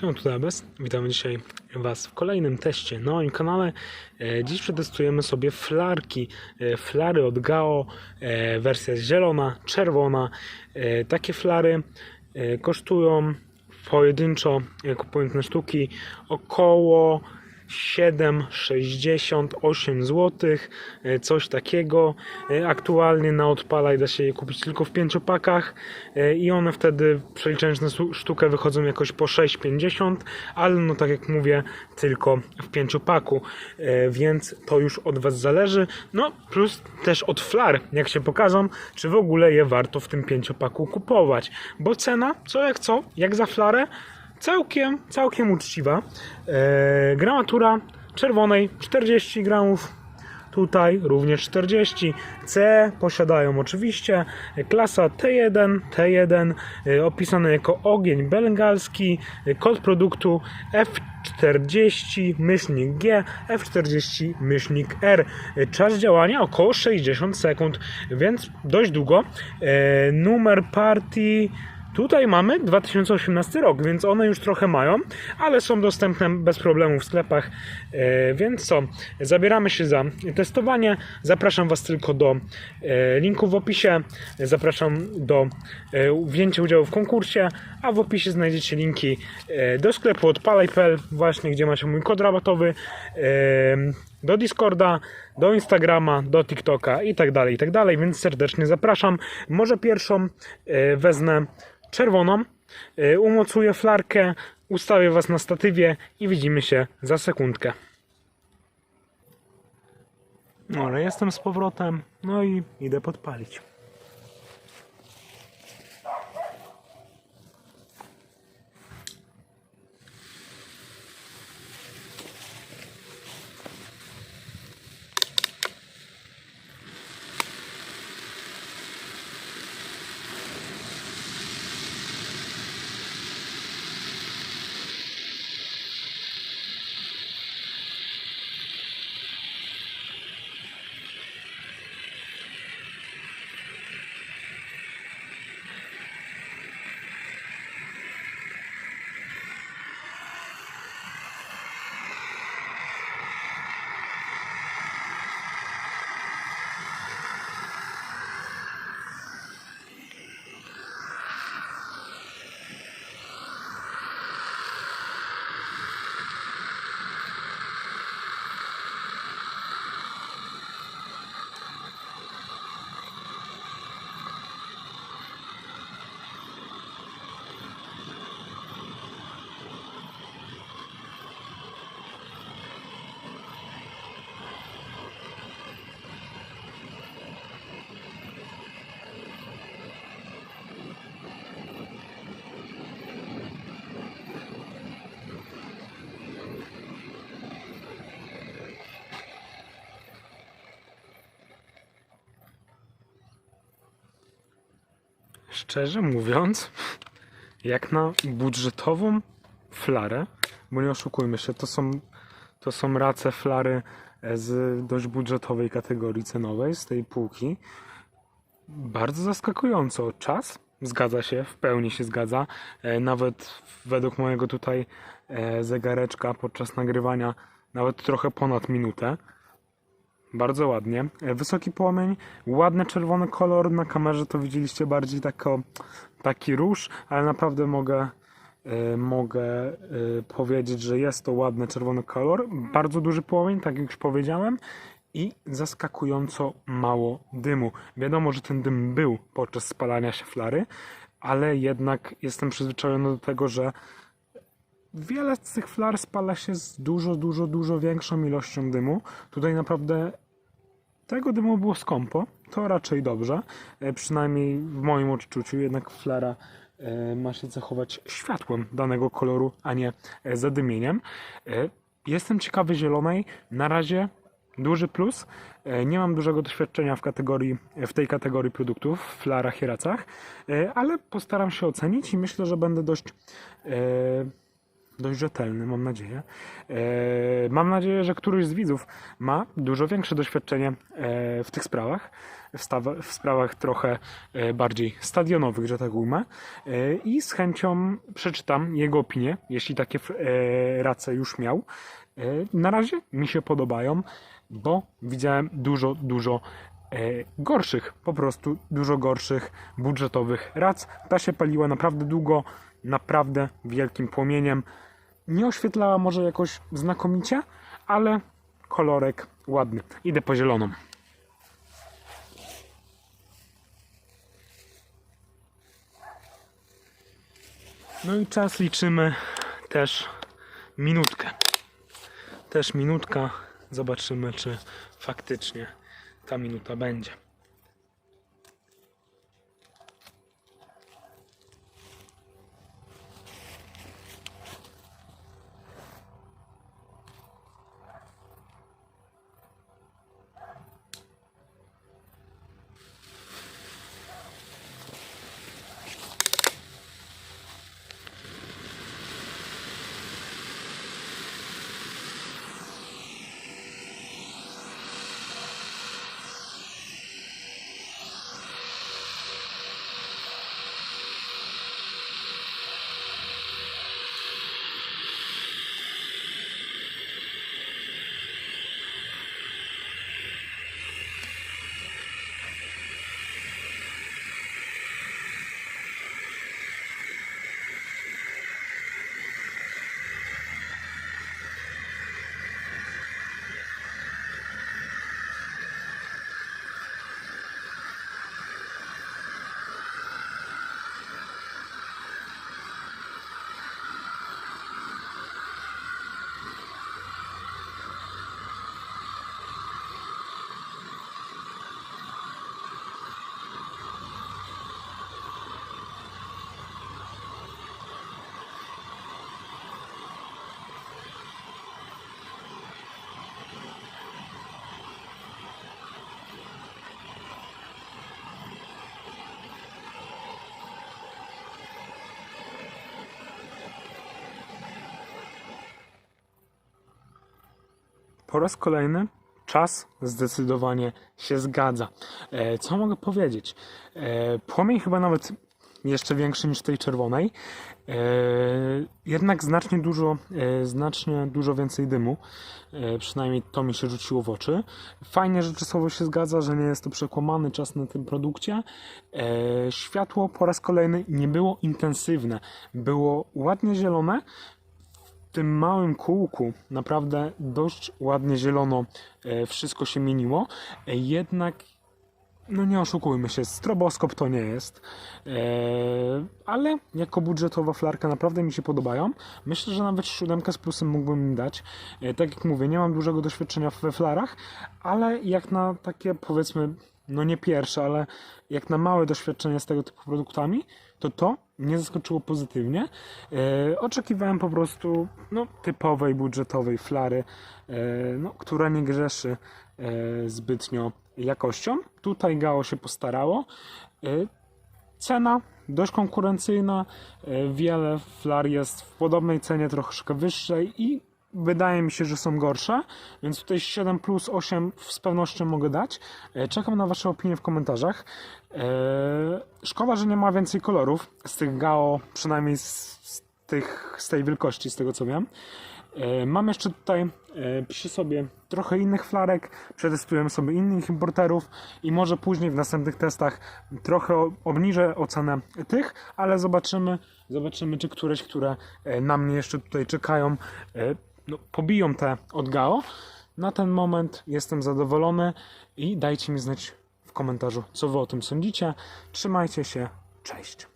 Siema, tu Abes. Witamy dzisiaj Was w kolejnym teście na moim kanale. E, Dziś przetestujemy sobie flarki. E, Flary od Gao, e, wersja zielona, czerwona. Takie flary kosztują pojedynczo, kupując na sztuki, około 7,68 zł, e, coś takiego. E, Aktualnie na odpalaj da się je kupić tylko w pięciopakach e, i one wtedy przeliczając na sztukę wychodzą jakoś po 6,50, ale no tak jak mówię, tylko w pięciopaku, więc to już od Was zależy. No plus też od flar, jak się pokażą, czy w ogóle je warto w tym pięciopaku kupować, bo cena, co jak co, jak za flarę, całkiem, całkiem uczciwa. E, gramatura czerwonej 40 gramów, tutaj również 40. C posiadają oczywiście klasa T1, T1 e, opisane jako ogień bengalski, e, kod produktu F40 myślnik G, F40 myślnik R. E, Czas działania około 60 sekund, więc dość długo. Numer partii Tutaj mamy 2018 rok, więc one już trochę mają, ale są dostępne bez problemu w sklepach. E, więc co? Zabieramy się za testowanie. Zapraszam Was tylko do e, linku w opisie. Zapraszam do e, wzięcia udziału w konkursie, a w opisie znajdziecie linki do sklepu odpalaj.pl, właśnie gdzie macie mój kod rabatowy. Do Discorda, do Instagrama, do TikToka i tak dalej, i tak dalej, więc serdecznie zapraszam. Może pierwszą e, wezmę czerwoną, e, umocuję flarkę, ustawię Was na statywie i widzimy się za sekundkę. No, ale jestem z powrotem, no i idę podpalić. Szczerze mówiąc, jak na budżetową flarę, bo nie oszukujmy się, to są, to są race flary e, z dość budżetowej kategorii cenowej, z tej półki. Bardzo zaskakująco. Czas zgadza się, w pełni się zgadza. E, Nawet według mojego tutaj e, zegareczka podczas nagrywania, nawet trochę ponad minutę. Bardzo ładnie. E, Wysoki płomień, ładny czerwony kolor. Na kamerze to widzieliście bardziej tako, taki róż, ale naprawdę mogę, e, mogę e, powiedzieć, że jest to ładny czerwony kolor. Bardzo duży płomień, tak jak już powiedziałem. I zaskakująco mało dymu. Wiadomo, że ten dym był podczas spalania się flary, ale jednak jestem przyzwyczajony do tego, że wiele z tych flar spala się z dużo, dużo, dużo większą ilością dymu. Tutaj naprawdę tego dymu było skąpo. To raczej dobrze. E, Przynajmniej w moim odczuciu, jednak flara e, ma się zachować światłem danego koloru, a nie e, zadymieniem. Jestem ciekawy zielonej. Na razie duży plus. Nie mam dużego doświadczenia w kategorii, w tej kategorii produktów, w flarach i racach, ale postaram się ocenić i myślę, że będę dość dość rzetelny, mam nadzieję. E, Mam nadzieję, że któryś z widzów ma dużo większe doświadczenie e, w tych sprawach, w, sprawach trochę e, bardziej stadionowych, że tak ujmę. I z chęcią przeczytam jego opinię, jeśli takie race już miał. Na razie mi się podobają, bo widziałem dużo, dużo gorszych, po prostu dużo gorszych budżetowych rac. Ta się paliła naprawdę długo, naprawdę wielkim płomieniem. Nie oświetlała może jakoś znakomicie, ale kolorek ładny. Idę po zieloną. No i czas liczymy też minutkę. Też minutka. Zobaczymy, czy faktycznie ta minuta będzie. Po raz kolejny czas zdecydowanie się zgadza. E, co mogę powiedzieć? E, płomień chyba nawet jeszcze większy niż tej czerwonej. E, jednak znacznie dużo, znacznie dużo więcej dymu. Przynajmniej to mi się rzuciło w oczy. Fajnie, że czasowo się zgadza, że nie jest to przekłamany czas na tym produkcie. Światło po raz kolejny nie było intensywne. Było ładnie zielone, tym małym kółku naprawdę dość ładnie zielono e, wszystko się mieniło. E, Jednak, no nie oszukujmy się, stroboskop to nie jest. E, ale jako budżetowa flarka naprawdę mi się podobają. Myślę, że nawet siódemkę z plusem mógłbym dać. Tak jak mówię, nie mam dużego doświadczenia we flarach, ale jak na takie powiedzmy, no nie pierwsze, ale jak na małe doświadczenie z tego typu produktami, to to mnie zaskoczyło pozytywnie. E, oczekiwałem po prostu no, typowej, budżetowej flary, e, no, która nie grzeszy e, zbytnio jakością. Tutaj Gao się postarało. E, cena dość konkurencyjna. E, wiele flar jest w podobnej cenie, troszkę wyższej i wydaje mi się, że są gorsze, więc tutaj 7 plus 8 z pewnością mogę dać. E, Czekam na Wasze opinie w komentarzach. E, Szkoda, że nie ma więcej kolorów z tych Gao, przynajmniej z, tych, z tej wielkości, z tego co wiem. E, Mam jeszcze tutaj przy sobie trochę innych flarek, przetestujemy sobie innych importerów i może później w następnych testach trochę obniżę ocenę tych, ale zobaczymy, zobaczymy czy któreś, które na mnie jeszcze tutaj czekają, no, pobiją te od Gao. Na ten moment jestem zadowolony i dajcie mi znać w komentarzu, co wy o tym sądzicie. Trzymajcie się, cześć.